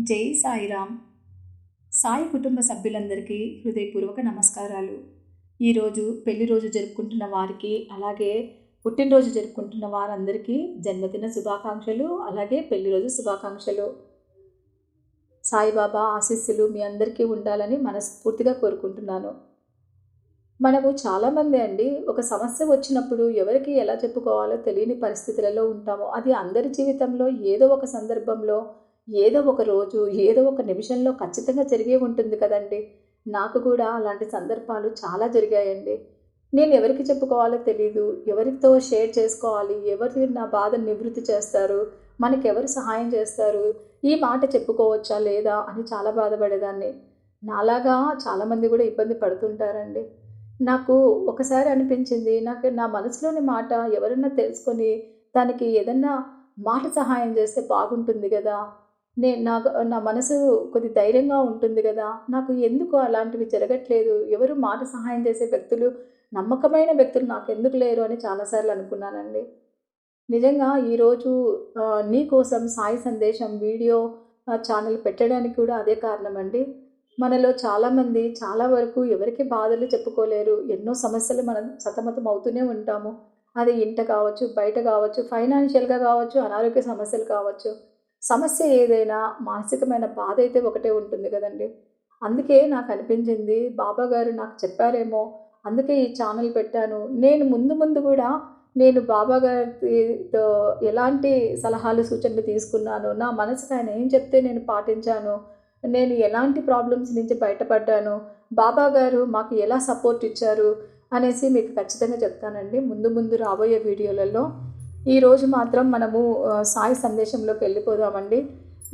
జై సాయిరామ్. సాయి కుటుంబ సభ్యులందరికీ హృదయపూర్వక నమస్కారాలు. ఈరోజు పెళ్ళి రోజు జరుపుకుంటున్న వారికి అలాగే పుట్టినరోజు జరుపుకుంటున్న వారందరికీ జన్మదిన శుభాకాంక్షలు అలాగే పెళ్ళి రోజు శుభాకాంక్షలు. సాయిబాబా ఆశీస్సులు మీ అందరికీ ఉండాలని మనస్ఫూర్తిగా కోరుకుంటున్నాను. మనము చాలామంది అండి ఒక సమస్య వచ్చినప్పుడు ఎవరికి ఎలా చెప్పుకోవాలో తెలియని పరిస్థితులలో ఉంటాము. అది అందరి జీవితంలో ఏదో ఒక సందర్భంలో ఏదో ఒక రోజు ఏదో ఒక నిమిషంలో ఖచ్చితంగా జరిగే ఉంటుంది కదండి. నాకు కూడా అలాంటి సందర్భాలు చాలా జరిగాయండి. నేను ఎవరికి చెప్పుకోవాలో తెలియదు ఎవరితో షేర్ చేసుకోవాలి? ఎవరు నా బాధను నివృత్తి చేస్తారు? మనకెవరు ఎవరు సహాయం చేస్తారు? ఈ మాట చెప్పుకోవచ్చా లేదా అని చాలా బాధపడేదాన్ని. నాలాగా చాలామంది కూడా ఇబ్బంది పడుతుంటారండి. నాకు ఒకసారి అనిపించింది నాకు నా మనసులోని మాట ఎవరన్నా తెలుసుకొని దానికి ఏదన్నా మాట సహాయం చేస్తే బాగుంటుంది కదా. నేను నాకు నా మనసు కొద్ది ధైర్యంగా ఉంటుంది కదా. నాకు ఎందుకు అలాంటివి జరగట్లేదు? ఎవరు మాట సహాయం చేసే వ్యక్తులు నమ్మకమైన వ్యక్తులు నాకు ఎందుకు లేరు అని చాలాసార్లు అనుకున్నానండి. నిజంగా ఈరోజు నీ కోసం సాయి సందేశం వీడియో ఛానల్ పెట్టడానికి కూడా అదే కారణం అండి మనలో చాలామంది చాలా వరకు ఎవరికి బాధలు చెప్పుకోలేరు. ఎన్నో సమస్యలు మనం సతమతం అవుతూనే ఉంటాము. అది ఇంట కావచ్చు బయట కావచ్చు ఫైనాన్షియల్గా కావచ్చు అనారోగ్య సమస్యలు కావచ్చు. సమస్య ఏదైనా మానసికమైన బాధ అయితే ఒకటే ఉంటుంది కదండి. అందుకే నాకు అనిపించింది బాబా గారు నాకు చెప్పారేమో అందుకే ఈ ఛానల్ పెట్టాను. నేను ముందు ముందు కూడా నేను బాబా గారితో ఎలాంటి సలహాలు సూచనలు తీసుకున్నాను నా మనసుకు ఆయన ఏం చెప్తే నేను పాటించాను నేను ఎలాంటి ప్రాబ్లమ్స్ నుంచి బయటపడ్డాను బాబా గారు మాకు ఎలా సపోర్ట్ ఇచ్చారు అనేసి మీకు ఖచ్చితంగా చెప్తానండి. ముందు ముందు రాబోయే వీడియోలలో ఈరోజు మాత్రం మనము సాయి సందేశంలోకి వెళ్ళిపోదామండి.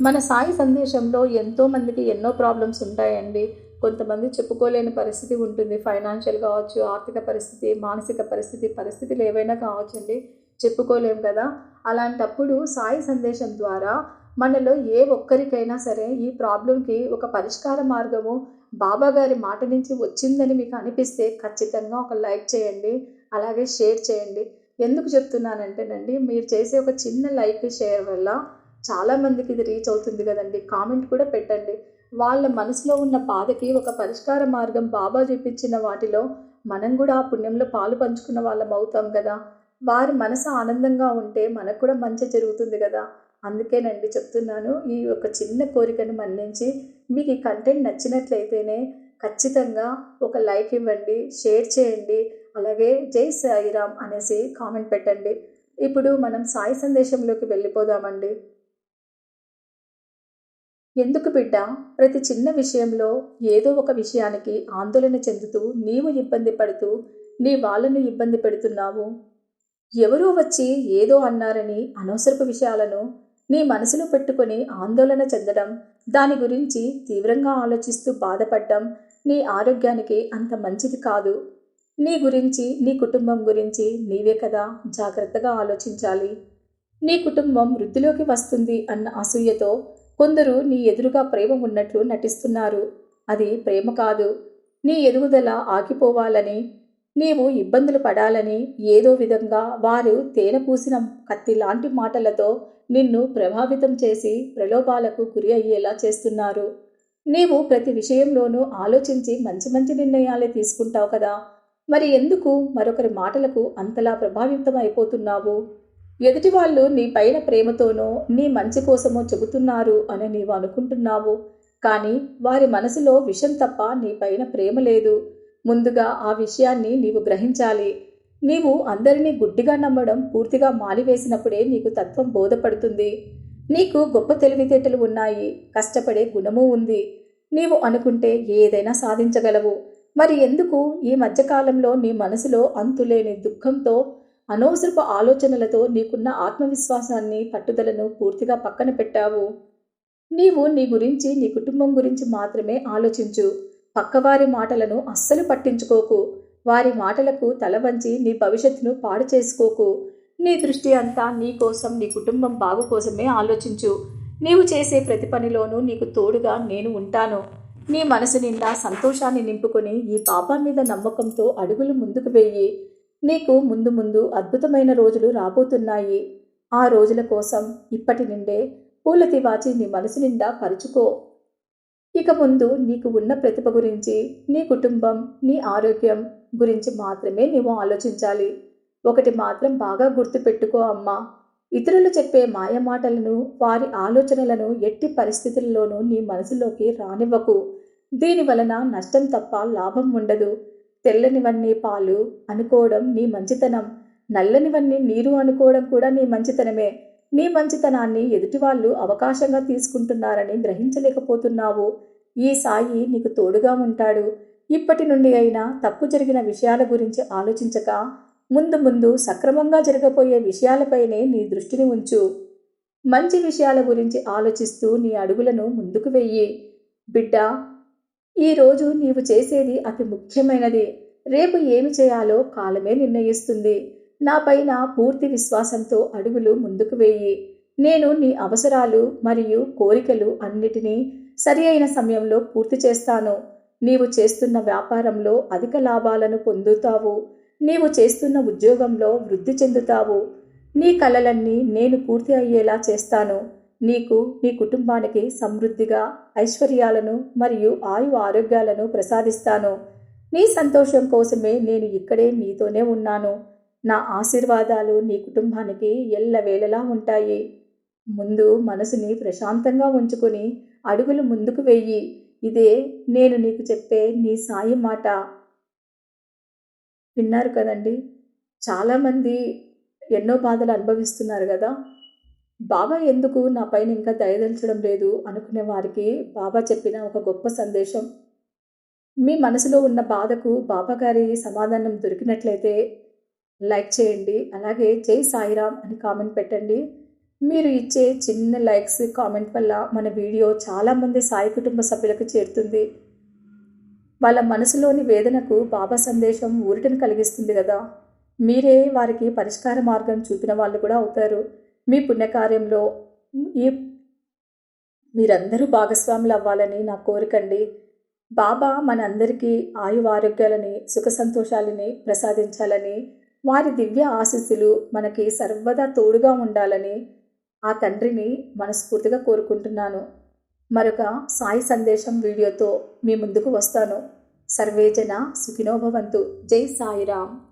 మన సాయి సందేశంలో ఎంతోమందికి ఎన్నో ప్రాబ్లమ్స్ ఉంటాయండి. కొంతమంది చెప్పుకోలేని పరిస్థితి ఉంటుంది. ఫైనాన్షియల్ కావచ్చు ఆర్థిక పరిస్థితి మానసిక పరిస్థితి పరిస్థితులు ఏవైనా కావచ్చండి. చెప్పుకోలేం కదా? అలాంటప్పుడు సాయి సందేశం ద్వారా మనలో ఏ ఒక్కరికైనా సరే ఈ ప్రాబ్లంకి ఒక పరిష్కార మార్గము బాబా గారి మాట నుంచి వచ్చిందని మీకు అనిపిస్తే ఖచ్చితంగా ఒక లైక్ చేయండి. అలాగే షేర్ చేయండి. ఎందుకు చెప్తున్నానంటేనండి మీరు చేసే ఒక చిన్న లైక్ షేర్ వల్ల చాలామందికి ఇది రీచ్ అవుతుంది కదండి. కామెంట్ కూడా పెట్టండి. వాళ్ళ మనసులో ఉన్న బాధకి ఒక పరిష్కార మార్గం బాబా చూపించిన వాటిలో మనం కూడా ఆ పుణ్యంలో పాలు పంచుకున్న వాళ్ళం అవుతాం కదా. వారి మనసు ఆనందంగా ఉంటే మనకు కూడా మంచి జరుగుతుంది కదా. అందుకేనండి చెప్తున్నాను ఈ ఒక చిన్న కోరికను మన్నించి మీకు ఈ కంటెంట్ నచ్చినట్లయితేనే ఖచ్చితంగా ఒక లైక్ ఇవ్వండి షేర్ చేయండి. అలాగే జై సాయిరామ్ అనేసి కామెంట్ పెట్టండి. ఇప్పుడు మనం సాయి సందేశంలోకి వెళ్ళిపోదామండి. ఎందుకు బిడ్డ? ప్రతి చిన్న విషయంలో ఏదో ఒక విషయానికి ఆందోళన చెందుతూ నీవు ఇబ్బంది పడుతూ నీ వాళ్ళను ఇబ్బంది పెడుతున్నావు. ఎవరో వచ్చి ఏదో అన్నారని అనవసరపు విషయాలను నీ మనసులో పెట్టుకొని ఆందోళన చెందడం దాని గురించి తీవ్రంగా ఆలోచిస్తూ బాధపడడం నీ ఆరోగ్యానికి అంత మంచిది కాదు. నీ గురించి నీ కుటుంబం గురించి నీవే కదా జాగ్రత్తగా ఆలోచించాలి. నీ కుటుంబం వృద్ధిలోకి వస్తుంది అన్న అసూయతో కొందరు నీ ఎదురుగా ప్రేమ ఉన్నట్లు నటిస్తున్నారు. అది ప్రేమ కాదు. నీ ఎదుగుదల ఆగిపోవాలని నీవు ఇబ్బందులు పడాలని ఏదో విధంగా వారు తేనె పూసిన కత్తి లాంటి మాటలతో నిన్ను ప్రభావితం చేసి ప్రలోభాలకు గురి అయ్యేలా చేస్తున్నారు. నీవు ప్రతి విషయంలోనూ ఆలోచించి మంచి మంచి నిర్ణయాలే తీసుకుంటావు కదా. మరి ఎందుకు మరొకరి మాటలకు అంతలా ప్రభావితం అయిపోతున్నావు? ఎదుటి వాళ్ళు నీ పైన ప్రేమతోనో నీ మంచి కోసమో చెబుతున్నారు అని నీవు అనుకుంటున్నావు. కానీ వారి మనసులో విషం తప్ప నీ పైన ప్రేమ లేదు. ముందుగా ఆ విషయాన్ని నీవు గ్రహించాలి. నీవు అందరినీ గుడ్డిగా నమ్మడం పూర్తిగా మాలివేసినప్పుడే నీకు తత్వం బోధపడుతుంది. నీకు గొప్ప తెలివితేటలు ఉన్నాయి. కష్టపడే గుణము ఉంది. నీవు అనుకుంటే ఏదైనా సాధించగలవు. మరి ఎందుకు ఈ మధ్యకాలంలో నీ మనసులో అంతులేని దుఃఖంతో అనవసరపు ఆలోచనలతో నీకున్న ఆత్మవిశ్వాసాన్ని పట్టుదలను పూర్తిగా పక్కన పెట్టావు? నీవు నీ గురించి నీ కుటుంబం గురించి మాత్రమే ఆలోచించు. పక్కవారి మాటలను అస్సలు పట్టించుకోకు. వారి మాటలకు తల వంచి నీ భవిష్యత్తును పాడు చేసుకోకు. నీ దృష్టి అంతా నీ కోసం నీ కుటుంబం బాగు కోసమే ఆలోచించు. నీవు చేసే ప్రతి పనిలోనూ నీకు తోడుగా నేను ఉంటాను. నీ మనసు నిండా సంతోషాన్ని నింపుకొని ఈ పాపం మీద నమ్మకంతో అడుగులు ముందుకు వెయ్యి నీకు ముందు ముందు అద్భుతమైన రోజులు రాబోతున్నాయి. ఆ రోజుల కోసం ఇప్పటి నుండే పూల తివాచి నీ మనసు నిండా పరుచుకో. ఇక ముందు నీకు ఉన్న ప్రతిభ గురించి నీ కుటుంబం నీ ఆరోగ్యం గురించి మాత్రమే నీవు ఆలోచించాలి. ఒకటి మాత్రం బాగా గుర్తుపెట్టుకో అమ్మా. ఇతరులు చెప్పే మాయమాటలను వారి ఆలోచనలను ఎట్టి పరిస్థితుల్లోనూ నీ మనసులోకి రానివ్వకు. దీని వలన నష్టం తప్ప లాభం ఉండదు. తెల్లనివన్నీ పాలు అనుకోవడం నీ మంచితనం. నల్లనివన్నీ నీరు అనుకోవడం కూడా నీ మంచితనమే. నీ మంచితనాన్ని ఎదుటివాళ్ళు అవకాశంగా తీసుకుంటున్నారని గ్రహించలేకపోతున్నావు. ఈ సాయి నీకు తోడుగా ఉంటాడు. ఇప్పటి నుండి అయినా తప్పు జరిగిన విషయాల గురించి ఆలోచించక ముందు ముందు సక్రమంగా జరగబోయే విషయాలపైనే నీ దృష్టిని ఉంచు. మంచి విషయాల గురించి ఆలోచిస్తూ నీ అడుగులను ముందుకు వెయ్యి బిడ్డ ఈరోజు నీవు చేసేది అతి ముఖ్యమైనది. రేపు ఏమి చేయాలో కాలమే నిర్ణయిస్తుంది. నా పైన పూర్తి విశ్వాసంతో అడుగులు ముందుకు వేయి. నేను నీ అవసరాలు మరియు కోరికలు అన్నిటినీ సరి అయిన సమయంలో పూర్తి చేస్తాను. నీవు చేస్తున్న వ్యాపారంలో అధిక లాభాలను పొందుతావు. నీవు చేస్తున్న ఉద్యోగంలో వృద్ధి చెందుతావు. నీ కలలన్నీ నేను పూర్తి అయ్యేలా చేస్తాను. నీకు నీ కుటుంబానికి సమృద్ధిగా ఐశ్వర్యాలను మరియు ఆయు ఆరోగ్యాలను ప్రసాదిస్తాను. నీ సంతోషం కోసమే నేను ఇక్కడే నీతోనే ఉన్నాను. నా ఆశీర్వాదాలు నీ కుటుంబానికి ఎల్లవేళలా ఉంటాయి. ముందు మనసుని ప్రశాంతంగా ఉంచుకొని అడుగులు ముందుకు వెయ్యి ఇదే నేను నీకు చెప్పే నీ సాయి మాట. విన్నారు కదండి? చాలామంది ఎన్నో బాధలు అనుభవిస్తున్నారు కదా? బాబా ఎందుకు నా పైన ఇంకా దయదలచడం లేదు? అనుకునే వారికి బాబా చెప్పిన ఒక గొప్ప సందేశం. మీ మనసులో ఉన్న బాధకు బాబా గారి సమాధానం దొరికినట్లయితే లైక్ చేయండి. అలాగే జై సాయిరామ్ అని కామెంట్ పెట్టండి. మీరు ఇచ్చే చిన్న లైక్స్ కామెంట్ వల్ల మన వీడియో చాలామంది సాయి కుటుంబ సభ్యులకు చేరుతుంది. వాళ్ళ మనసులోని వేదనకు బాబా సందేశం ఊరటను కలిగిస్తుంది కదా. మీరే వారికి పరిష్కార మార్గం చూపిన వాళ్ళు కూడా అవుతారు. మీ పుణ్యకార్యంలో ఈ మీరందరూ భాగస్వాములు అవ్వాలని నా కోరికండి. బాబా మనందరికీ ఆయు ఆరోగ్యాలని సుఖ సంతోషాలని ప్రసాదించాలని వారి దివ్య ఆశీస్సులు మనకి సర్వదా తోడుగా ఉండాలని ఆ తండ్రిని మనస్ఫూర్తిగా కోరుకుంటున్నాను. మరొక సాయి సందేశం వీడియోతో మీ ముందుకు వస్తాను. సర్వేజన సుఖినోభవంతు జై సాయిరామ్.